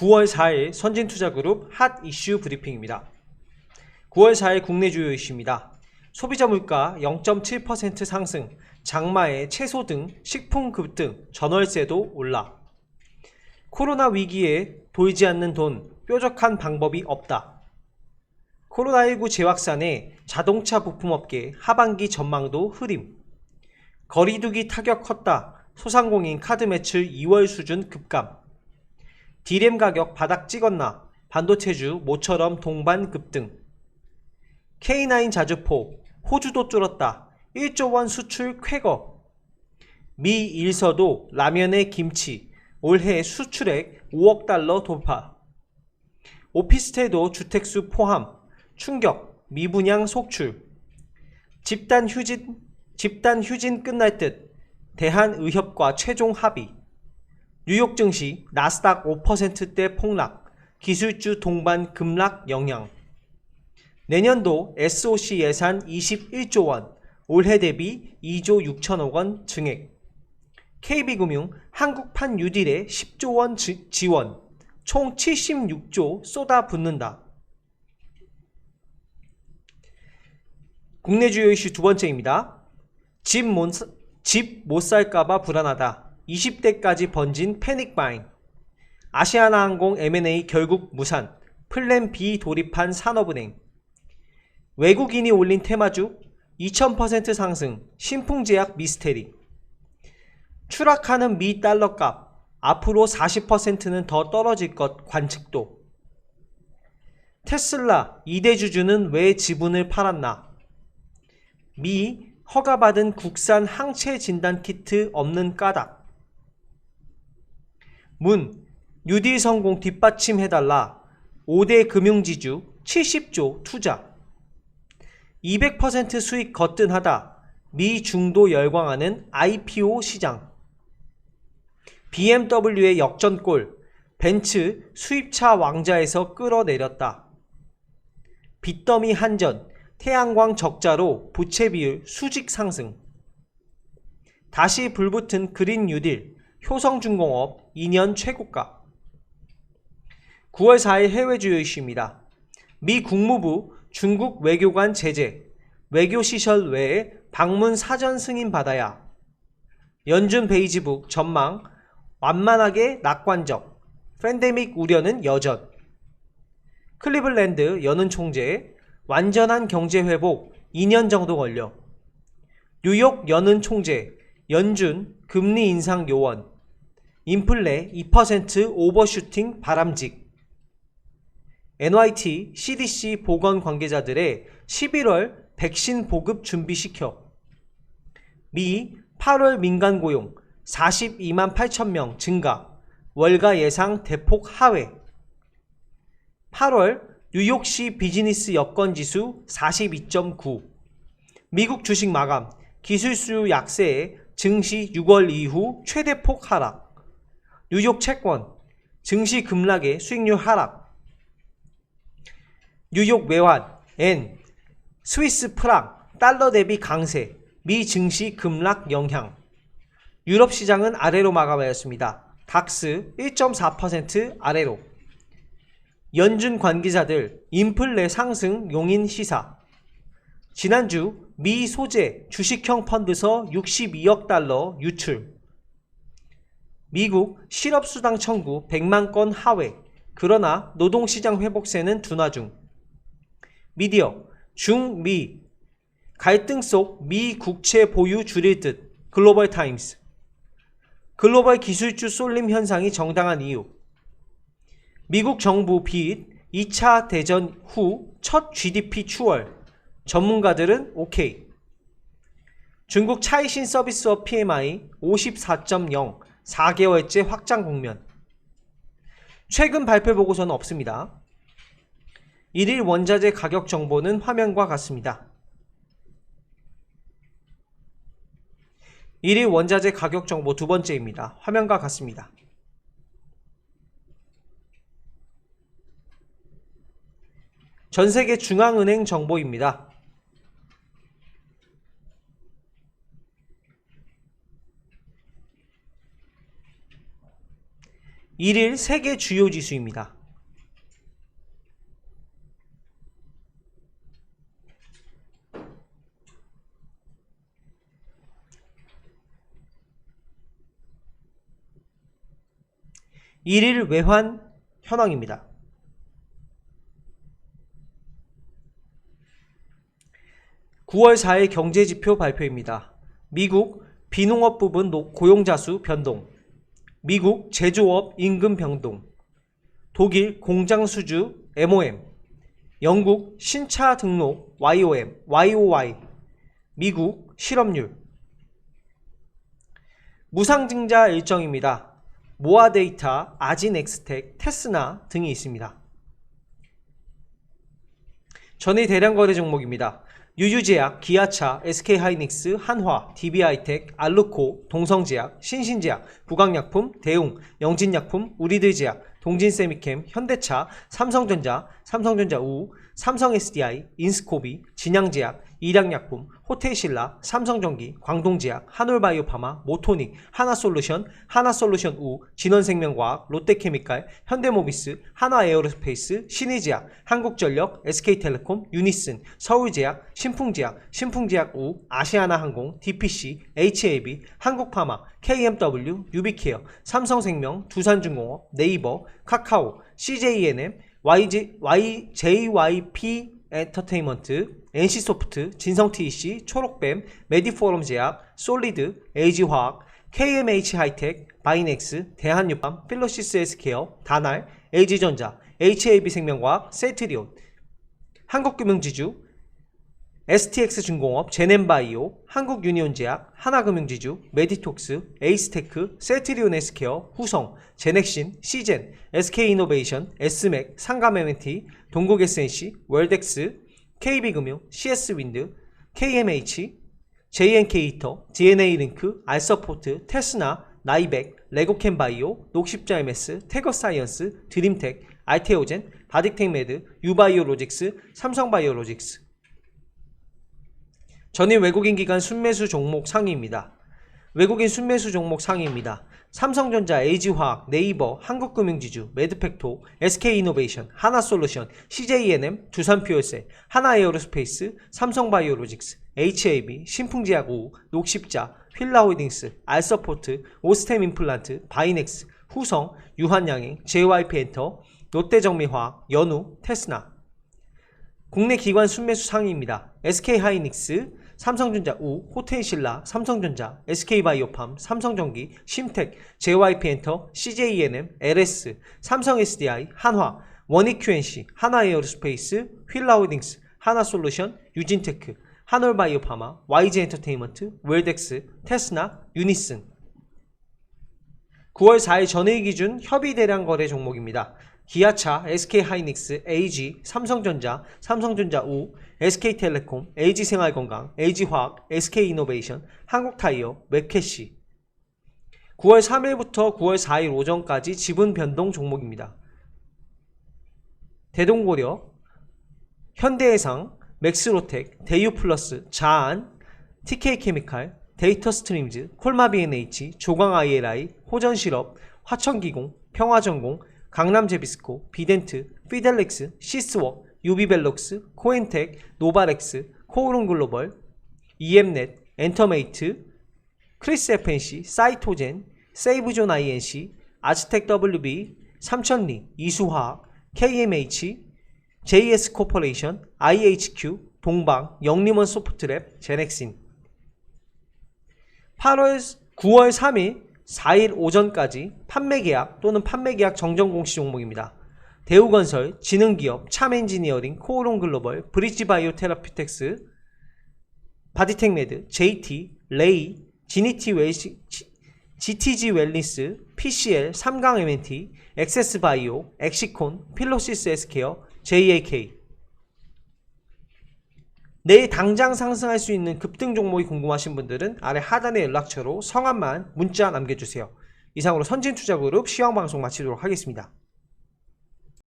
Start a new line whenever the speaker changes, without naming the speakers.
9월 4일 선진투자그룹 핫 이슈 브리핑입니다. 9월 4일 국내 주요 이슈입니다. 소비자 물가 0.7% 상승, 장마에 채소 등 식품 급등, 전월세도 올라. 코로나 위기에 돌지 않는 돈, 뾰족한 방법이 없다. 코로나19 재확산에 자동차 부품업계 하반기 전망도 흐림. 거리두기 타격 컸다. 소상공인 카드 매출 2월 수준 급감. 디램 가격 바닥 찍었나? 반도체주 모처럼 동반 급등. K9 자주포, 호주도 뚫었다. 1조 원 수출 쾌거. 미 일서도 라면에 김치, 올해 수출액 5억 달러 돌파. 오피스텔도 주택수 포함, 충격, 미분양 속출. 집단 휴진, 집단 휴진 끝날 듯. 대한의협과 최종 합의. 뉴욕 증시 나스닥 5%대 폭락, 기술주 동반 급락 영향. 내년도 SOC 예산 21조 원, 올해 대비 2조 6천억 원 증액. KB금융 한국판 뉴딜에 10조 원 지- 지원, 총 76조 쏟아붓는다. 국내 주요 이슈 두 번째입니다. 집 못 살까봐 불안하다. 20대까지 번진 패닉 바잉. 아시아나항공 M&A 결국 무산. 플랜 B 돌입한 산업은행. 외국인이 올린 테마주 2000% 상승. 신풍제약 미스테리. 추락하는 미 달러 값. 앞으로 40%는 더 떨어질 것 관측도. 테슬라 2대 주주는 왜 지분을 팔았나? 미 허가받은 국산 항체 진단 키트 없는 까닭. 문 뉴딜 성공 뒷받침해달라. 5대 금융지주 70조 투자. 200% 수익 거뜬하다. 미 중도 열광하는 IPO 시장. BMW의 역전골. 벤츠 수입차 왕자에서 끌어내렸다. 빚더미 한전. 태양광 적자로 부채 비율 수직 상승. 다시 불붙은 그린 뉴딜. 효성중공업 2년 최고가. 9월 4일 해외 주요 이슈입니다. 미 국무부 중국 외교관 제재. 외교 시설 외에 방문 사전 승인 받아야. 연준 베이지북 전망 완만하게 낙관적. 팬데믹 우려는 여전. 클리블랜드 연은 총재 완전한 경제 회복 2년 정도 걸려. 뉴욕 연은 총재 연준 금리 인상 요원. 인플레 2% 오버슈팅 바람직. NYT, CDC 보건 관계자들의 11월 백신 보급 준비시켜. 미 8월 민간 고용 42만 8천 명 증가. 월가 예상 대폭 하회. 8월 뉴욕시 비즈니스 여건 지수 42.9. 미국 주식 마감. 기술 수요 약세에 증시 6월 이후 최대폭 하락. 뉴욕 채권. 증시 급락에 수익률 하락. 뉴욕 외환. 엔. 스위스 프랑. 달러 대비 강세. 미 증시 급락 영향. 유럽 시장은 아래로 마감하였습니다. 닥스 1.4% 아래로. 연준 관계자들 인플레 상승 용인 시사. 지난주 미 소재 주식형 펀드서 62억 달러 유출. 미국 실업수당 청구 100만 건 하회. 그러나 노동시장 회복세는 둔화 중. 미디어 중미 갈등 속 미 국채 보유 줄일 듯 글로벌 타임스. 글로벌 기술주 쏠림 현상이 정당한 이유. 미국 정부 빚 2차 대전 후 첫 GDP 추월. 전문가들은 오케이. 중국 차이신 서비스업 PMI 54.0 4개월째 확장 국면. 최근 발표 보고서는 없습니다. 일일 원자재 가격 정보는 화면과 같습니다. 일일 원자재 가격 정보 두 번째입니다. 화면과 같습니다. 전 세계 중앙은행 정보입니다. 1일 세계 주요 지수입니다. 일일 외환 현황입니다. (9월 4일 경제지표 발표입니다) 미국 비농업 부분 노- 고용자 수 변동 미국 제조업 임금 변동 독일 공장 수주 MOM 영국 신차 등록 YOM YOY 미국 실업률 무상증자 일정입니다. 모아데이터, 아진엑스텍, 테스나 등이 있습니다. 전일 대량 거래 종목입니다. 유유제약, 기아차, SK하이닉스, 한화, DB하이텍, 알루코, 동성제약, 신신제약, 구강약품, 대웅, 영진약품, 우리들제약, 동진세미캠, 현대차, 삼성전자, 삼성전자 우, 삼성SDI, 인스코비, 진양제약, 일양약품, 호텔신라, 삼성전기, 광동제약, 한올바이오파마, 모토닉, 하나솔루션, 하나솔루션 우, 진원생명과학, 롯데케미칼, 현대모비스, 하나에어로스페이스, 신의제약, 한국전력, SK텔레콤, 유니슨, 서울제약, 신 풍제약, 신풍제약 우, 아시아나항공, DPC, HAB, 한국파마, KMW, 유비케어, 삼성생명, 두산중공업, 네이버, 카카오, CJNM, YG, Y, JYP 엔터테인먼트, NC소프트, 진성TEC, 초록뱀, 메디포럼 제약, 솔리드, LG화학, KMH 하이텍, 바이넥스, 대한유팜, 필로시스 헬스케어, 다날, LG전자, HAB생명과학, 세트리온, 한국금융지주, STX중공업, 제넨바이오, 한국유니온제약, 하나금융지주, 메디톡스, 에이스테크, 셀트리온 헬스케어, 후성, 제넥신, 시젠, SK이노베이션, S맥, 상감MNT, 동국SNC, 월덱스, KB금융, CS윈드, KMH, JNK히터, DNA링크, 알서포트, 테스나, 나이백, 레고캠바이오, 녹십자 MS, 태거사이언스, 드림텍, 알테오젠, 바딕텍메드, 유바이오로직스, 삼성바이오로직스 전일 외국인 기관 순매수 종목 상위입니다. 외국인 순매수 종목 상위입니다. 삼성전자, LG화학, 네이버, 한국금융지주, 매드팩토, SK이노베이션, 하나솔루션, CJNM, 두산퓨얼셀, 하나에어로스페이스, 삼성바이오로직스, HAB, 신풍제약 5, 녹십자, 휠라홀딩스, 알서포트, 오스템 임플란트, 바이넥스, 후성, 유한양행, JYP엔터, 롯데정미화학, 연우, 테스나 국내 기관 순매수 상위입니다. SK하이닉스, 삼성전자 우, 호텔신라, 삼성전자, SK바이오팜, 삼성전기, 심텍, JYP엔터, CJENM, LS, 삼성SDI, 한화, 원익QNC, 하나에어로스페이스, 휠라홀딩스, 하나솔루션, 유진테크, 한올바이오파마, YG엔터테인먼트, 웰덱스, 테스나, 유니슨 9월 4일 전일 기준 협의 대량 거래 종목입니다. 기아차, SK하이닉스, AG, 삼성전자, 삼성전자 우, SK텔레콤, LG생활건강, LG화학, SK이노베이션, 한국타이어, 맥캐시 9월 3일부터 9월 4일 오전까지 지분 변동 종목입니다. 대동고려, 현대해상, 맥스로텍, 대유플러스, 자안, TK케미칼, 데이터스트림즈, 콜마비NH, 조광ILI, 호전실업, 화천기공, 평화전공, 강남제비스코, 비덴트, 피델렉스, 시스웍, 유비벨록스, 코엔텍, 노바렉스, 코오롱글로벌, EM넷, 엔터메이트, 크리스 FNC, 사이토젠, 세이브존 INC, 아즈텍 WB, 삼천리, 이수화학, KMH, JS 코퍼레이션, IHQ, 동방, 영림원 소프트랩, 제넥신 8월 9월 3일 4일 오전까지 판매 계약 또는 판매 계약 정정 공시 종목입니다. 대우건설, 지능기업, 참엔지니어링, 코오롱글로벌, 브리지바이오 테라피텍스, 바디텍메드, JT, 레이, 지니티 지- GTG 웰니스, PCL, 삼강 MNT, 엑세스바이오, 엑시콘, 필로시스 에스케어, JAK 내일 당장 상승할 수 있는 급등 종목이 궁금하신 분들은 아래 하단의 연락처로 성함만 문자 남겨주세요. 이상으로 선진투자그룹 시황방송 마치도록 하겠습니다.